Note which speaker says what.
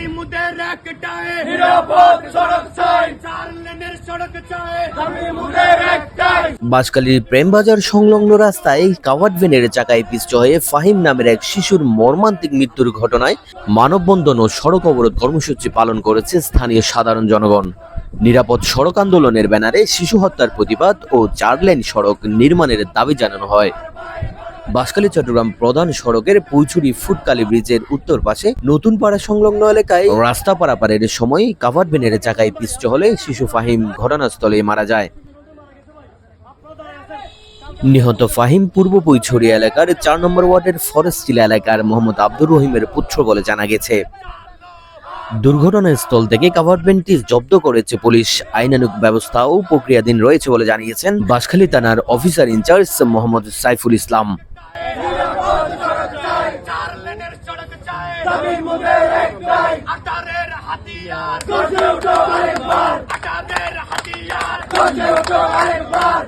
Speaker 1: দাবি মুদের একটাই
Speaker 2: নিরাপদ সড়ক চাই
Speaker 1: চার লেনের সড়ক চাই
Speaker 2: দাবি মুদের একটাই
Speaker 3: বাঁশখালীর প্রেমবাজার সংলগ্ন রাস্তায় কাভার্ড ভ্যানের চাকায় পিষ্ট হয়ে ফাহিম নামের এক শিশুর মর্মান্তিক মৃত্যুর ঘটনায় মানববন্ধন ও সড়ক অবরোধ কর্মসূচি পালন করেছে স্থানীয় সাধারণ জনগণ। নিরাপদ সড়ক আন্দোলনের ব্যানারে শিশু হত্যার প্রতিবাদ ও চার লেন সড়ক নির্মাণের দাবি জানানো হয়। বাঁশখালী চট্টগ্রাম প্রধান সড়কের পুইছুরি ফুটকালি ব্রিজের উত্তর পাশে নতুন পাড়া সংলগ্ন এলাকায় রাস্তা পারাপারের সময় কাভার্ড ভ্যানের চাকায় পিষ্ট হলে শিশু ফাহিম ঘটনাস্থলে মারা যায়। নিহত ফাহিম পূর্ব পৈছড়ি এলাকার চার নম্বর ওয়ার্ডের ফরেস্ট ফরেস্টিলা এলাকার মোহাম্মদ আব্দুর রহিমের পুত্র বলে জানা গেছে। দুর্ঘটনাস্থল থেকে কাভার্ডভেন্টটি জব্দ করেছে পুলিশ। আইনানুগ ব্যবস্থাও প্রক্রিয়াধীন রয়েছে বলে জানিয়েছেন বাঁশখালী থানার অফিসার ইনচার্জ মোহাম্মদ সাইফুল ইসলাম
Speaker 1: চার লেনের সড়ক চাই
Speaker 2: দাবি মুদের একটাই।
Speaker 1: আটারের হাতিয়ার।
Speaker 2: গর্জে উঠো আরেকবার।
Speaker 1: আটারের হাতিয়ার।
Speaker 2: গর্জে উঠো আরেকবার।